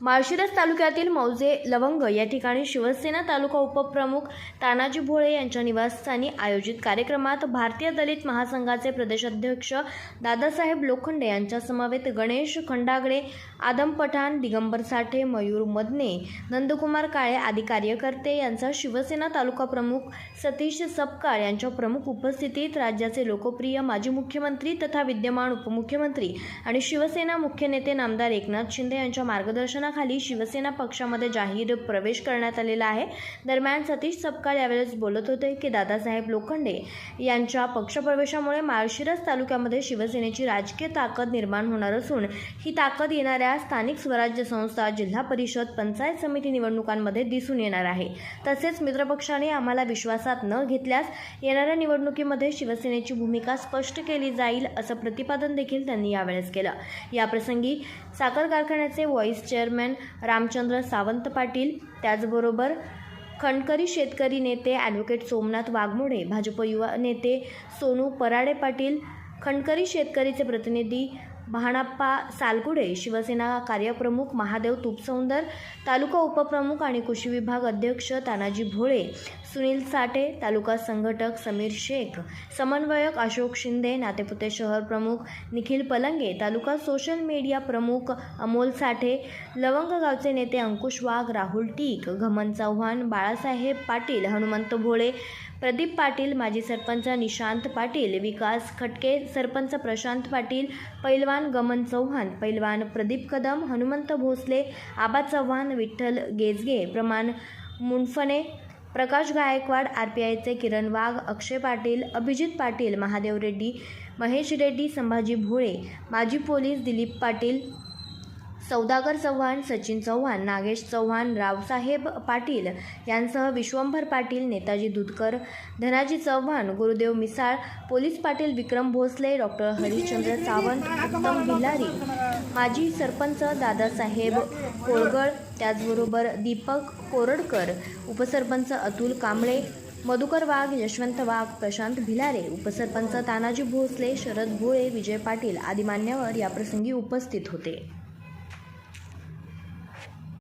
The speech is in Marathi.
माळशिरस तालुक्यातील मौजे लवंग या ठिकाणी शिवसेना तालुका उपप्रमुख तानाजी भोळे यांच्या निवासस्थानी आयोजित कार्यक्रमात भारतीय दलित महासंघाचे प्रदेशाध्यक्ष दादासाहेब लोखंडे यांच्या समवेत गणेश खंडागडे आदम पठाण दिगंबर साठे मयूर मदने नंदकुमार काळे आदी कार्यकर्ते यांचा शिवसेना तालुका प्रमुख सतीश सपकाळ यांच्या प्रमुख उपस्थितीत राज्याचे लोकप्रिय माजी मुख्यमंत्री तथा विद्यमान उपमुख्यमंत्री आणि शिवसेना मुख्य नेते नामदार एकनाथ शिंदे यांच्या मार्गदर्शन मार्गदर्शनाखाली शिवसेना पक्षामध्ये जाहीर प्रवेश करण्यात आलेला आहे. दरम्यान सतीश सपकाळ यावेळेस बोलत होते की दादासाहेब लोखंडे यांच्या पक्षप्रवेशामुळे माळशिरस तालुक्यामध्ये शिवसेनेची राजकीय ताकद निर्माण होणार असून ही ताकद येणाऱ्या स्थानिक स्वराज्य संस्था जिल्हा परिषद पंचायत समिती निवडणुकांमध्ये दिसून येणार आहे. तसेच मित्रपक्षाने आम्हाला विश्वासात न घेतल्यास येणाऱ्या निवडणुकीमध्ये शिवसेनेची भूमिका स्पष्ट केली जाईल असं प्रतिपादन देखील त्यांनी यावेळेस केलं. याप्रसंगी साखर कारखान्याचे व्हॉइस चेअरमॅन रामचंद्र सावंत पाटील त्याचबरोबर खंडकरी शेतकरी नेते ॲडव्होकेट सोमनाथ वाघमोडे भाजप युवा नेते सोनू पराडे पाटील खंडकरी शेतकरीचे प्रतिनिधी भाणाप्पा सालगुडे शिवसेना कार्यप्रमुख महादेव तुपसौंदर तालुका उपप्रमुख आणि कृषी विभाग अध्यक्ष तानाजी भोळे सुनील साठे तालुका संघटक समीर शेख समन्वयक अशोक शिंदे नातेपुते शहर प्रमुख निखिल पलंगे तालुका सोशल मीडिया प्रमुख अमोल साठे लवंग गावचे नेते अंकुश वाघ राहुल टीक घमन चव्हाण बाळासाहेब पाटील हनुमंत भोळे प्रदीप पाटील माजी सरपंच निशांत पाटील विकास खटके सरपंच प्रशांत पाटील पैलवान गमन चव्हाण पैलवान प्रदीप कदम हनुमंत भोसले आबा चव्हाण विठ्ठल गेजगे प्रमाण मुंडफणे प्रकाश गायकवाड आर पी आयचे किरण वाघ अक्षय पाटील अभिजित पाटील महादेव रेड्डी महेश रेड्डी संभाजी भोळे माजी पोलीस दिलीप पाटील सौदागर चव्हाण सचिन चव्हाण नागेश चव्हाण रावसाहेब पाटील यांसह विश्वंभर पाटील नेताजी दुधकर धनाजी चव्हाण गुरुदेव मिसाळ पोलीस पाटील विक्रम भोसले डॉक्टर हरिश्चंद्र सावंत उत्तम भिलारी माजी सरपंच दादासाहेब कोळगळ त्याचबरोबर दीपक कोरडकर उपसरपंच अतुल कांबळे मधुकर वाघ यशवंत वाघ प्रशांत भिलारे उपसरपंच तानाजी भोसले शरद भोळे विजय पाटील आदी मान्यवर याप्रसंगी उपस्थित होते.